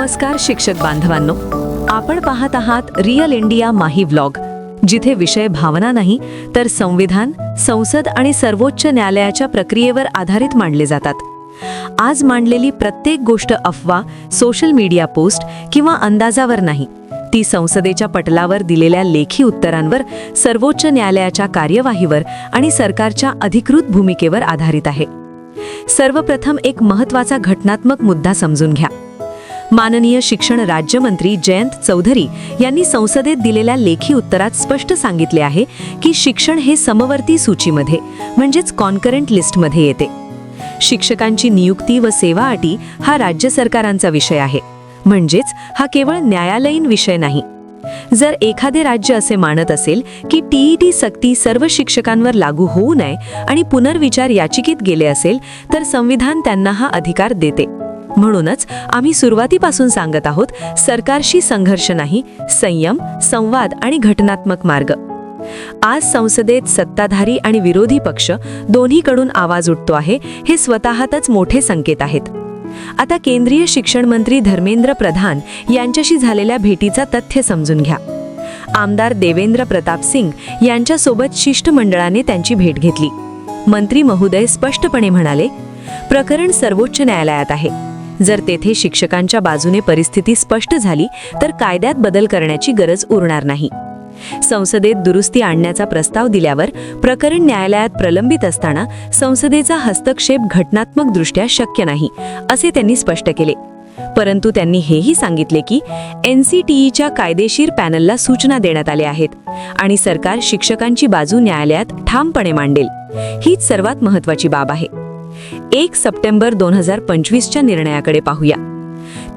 नमस्कार शिक्षक बांधवांनो. आपण पाहत आहात रिअल इंडिया माही व्लॉग. जिथे विषय भावना नाही तर संविधान संसद आणि सर्वोच्च न्यायालयाच्या प्रक्रियेवर आधारित मांडले जातात. आज मांडलेली प्रत्येक गोष्ट अफवा सोशल मीडिया पोस्ट किंवा अंदाजावर नाही. ती संसदेच्या पटलावर दिलेल्या लेखी उत्तरांवर सर्वोच्च न्यायालयाच्या कार्यवाहीवर आणि सरकारच्या अधिकृत भूमिकेवर आधारित आहे. सर्वप्रथम एक महत्त्वाचा घटनात्मक मुद्दा समजून घ्या. माननीय शिक्षण राज्यमंत्री जयंत चौधरी यांनी संसदेत दिलेल्या लेखी उत्तरात स्पष्ट सांगितले आहे की शिक्षण हे समवर्ती सूचीमध्ये म्हणजेच कॉन्करंट लिस्टमध्ये येते. शिक्षकांची नियुक्ती व सेवा अटी हा राज्य सरकारांचा विषय आहे. म्हणजेच हा केवळ न्यायालयीन विषय नाही. जर एखादे राज्य असे मानत असेल की टीईटी सक्ती सर्व शिक्षकांवर लागू होऊ नये आणि पुनर्विचार याचिकेत गेले असेल तर संविधान त्यांना हा अधिकार देते. म्हणूनच आम्ही सुरुवातीपासून सांगत आहोत सरकारशी संघर्ष नाही संयम संवाद आणि घटनात्मक मार्ग. आज संसदेत सत्ताधारी आणि विरोधी पक्ष दोन्हीकडून आवाज उठतो आहे हे स्वतःतच मोठे संकेत आहेत. आता केंद्रीय शिक्षण मंत्री धर्मेंद्र प्रधान यांच्याशी झालेल्या भेटीचा तथ्य समजून घ्या. आमदार देवेंद्र प्रताप सिंग यांच्यासोबत शिष्टमंडळाने त्यांची भेट घेतली. मंत्री महोदय स्पष्टपणे म्हणाले प्रकरण सर्वोच्च न्यायालयात आहे. जर तेथे शिक्षकांच्या बाजूने परिस्थिती स्पष्ट झाली तर कायद्यात बदल करण्याची गरज उरणार नाही. संसदेत दुरुस्ती आणण्याचा प्रस्ताव दिल्यावर प्रकरण न्यायालयात प्रलंबित असताना संसदेचा हस्तक्षेप घटनात्मकदृष्ट्या शक्य नाही असे त्यांनी स्पष्ट केले. परंतु त्यांनी हेही सांगितले की एन सी टीईच्या कायदेशीर पॅनलला सूचना देण्यात आल्या आहेत आणि सरकार शिक्षकांची बाजू न्यायालयात ठामपणे मांडेल. हीच सर्वात महत्वाची बाब आहे. एक सप्टेंबर दोन हजार पंचवीसच्या निर्णयाकडे पाहूया.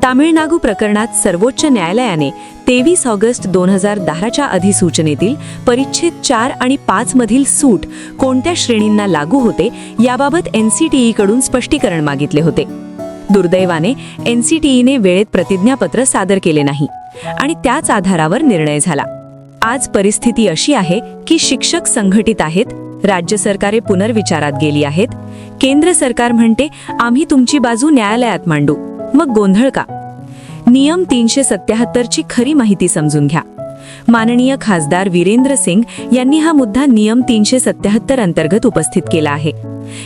तामिळनाडू प्रकरणात सर्वोच्च न्यायालयाने तेवीस ऑगस्ट दोन हजार दहाच्या अधिसूचनेतील परिच्छेद चार आणि पाच मधील सूट कोणत्या श्रेणींना लागू होते याबाबत एनसीटीई कडून स्पष्टीकरण मागितले होते. दुर्दैवाने एनसीटीईने वेळेत प्रतिज्ञापत्र सादर केले नाही आणि त्याच आधारावर निर्णय झाला. आज परिस्थिती अशी आहे की शिक्षक संघटित आहेत राज्य सरकारे पुनर्विचारात गेली आहेत केंद्र सरकार म्हणते आम्ही तुमची बाजू न्यायालयात मांडू. मग गोंधळ का नियम तीनशे सत्याहत्तरची खरी माहिती समजून घ्या. माननीय खासदार वीरेंद्र सिंग यांनी हा मुद्दा नियम तीनशे सत्याहत्तर अंतर्गत उपस्थित केला आहे.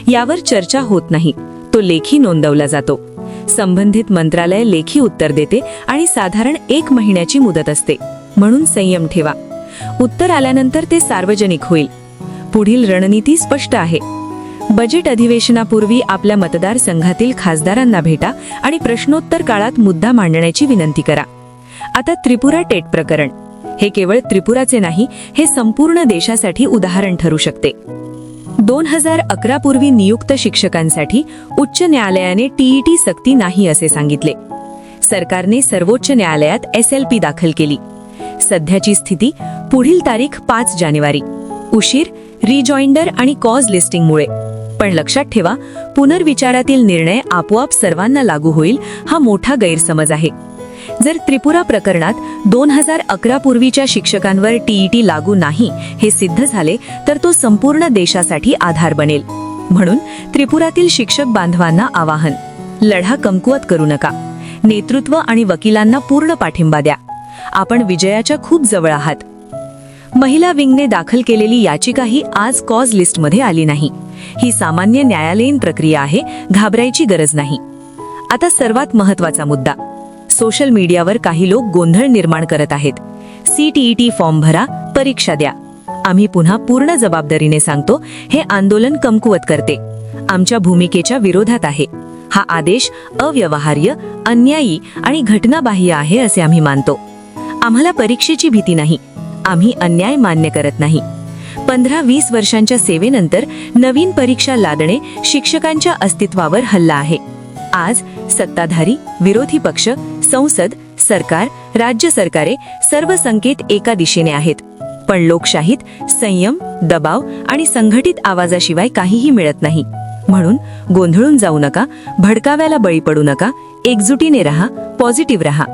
यावर चर्चा होत नाही. तो लेखी नोंदवला जातो. संबंधित मंत्रालय लेखी उत्तर देते आणि साधारण एक महिन्याची मुदत असते. म्हणून संयम ठेवा. उत्तर आल्यानंतर ते सार्वजनिक होईल. पुढील रणनीती स्पष्ट आहे. बजेट अधिवेशनापूर्वी आपल्या मतदारसंघातील खासदारांना भेटा आणि प्रश्नोत्तर काळात मुद्दा मांडण्याची विनंती करा. आता त्रिपुरा टेट प्रकरण. हे केवळ त्रिपुराचे नाही हे संपूर्ण देशासाठी उदाहरण ठरू शकते. दोन हजार अकरा पूर्वी नियुक्त शिक्षकांसाठी उच्च न्यायालयाने टीईटी सक्ती नाही असे सांगितले. सरकारने सर्वोच्च न्यायालयात एस एल पी दाखल केली. सध्याची स्थिती पुढील तारीख पाच जानेवारी. उशीर रिजॉइंडर आणि कॉज लिस्टिंगमुळे. पण लक्षात ठेवा पुनर्विचारातील निर्णय आपोआप सर्वांना लागू होईल हा मोठा गैरसमज आहे. जर त्रिपुरा प्रकरणात दोन हजार अकरा पूर्वीच्या शिक्षकांवर टीईटी लागू नाही हे सिद्ध झाले तर तो संपूर्ण देशासाठी आधार बनेल. म्हणून त्रिपुरातील शिक्षक बांधवांना आवाहन लढा कमकुवत करू नका. नेतृत्व आणि वकिलांना पूर्ण पाठिंबा द्या. आपण विजयाच्या खूप जवळ आहात. महिला विंगने दाखल केलेली याचिकाही आज कॉज लिस्टमध्ये आली नाही. ही सामान्य न्यायालयीन प्रक्रिया आहे घाबरायची गरज नाही. आता सर्वात महत्त्वाचा मुद्दा. सोशल मीडियावर काही लोक गोंधळ निर्माण करत आहेत. सीटीईटी फॉर्म भरा परीक्षा द्या. आम्ही पुन्हा पूर्ण जबाबदारीने सांगतो हे आंदोलन कमकुवत करते. आमच्या भूमिकेच्या विरोधात आहे. हा आदेश अव्यवहार्य अन्यायी आणि घटनाबाह्य आहे असे आम्ही मानतो. आम्हाला परीक्षेची भीती नाही. आम्ही अन्याय मान्य करत नाही. पंधरा वीस वर्षांच्या सेवेनंतर नवीन परीक्षा लादणे शिक्षकांच्या अस्तित्वावर हल्ला आहे. आज सत्ताधारी विरोधी पक्ष संसद सरकार राज्य सरकारे सर्व संकेत एका दिशेने आहेत. पण लोकशाहीत संयम दबाव आणि संघटित आवाजाशिवाय काहीही मिळत नाही. म्हणून गोंधळून जाऊ नका भडकाव्याला बळी पडू नका एकजुटीने राहा पॉझिटिव्ह राहा.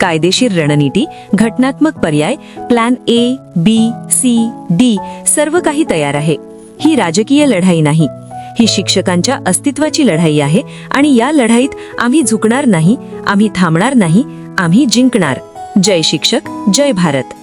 कायदेशीर रणनीती घटनात्मक पर्याय plan A B C D सर्व काही तयार आहे. ही राजकीय लढाई नाही. ही शिक्षकांच्या अस्तित्वाची लढाई आहे आणि या लढाईत आम्ही झुकणार नाही आम्ही थांबणार नाही आम्ही जिंकणार. जय शिक्षक जय भारत.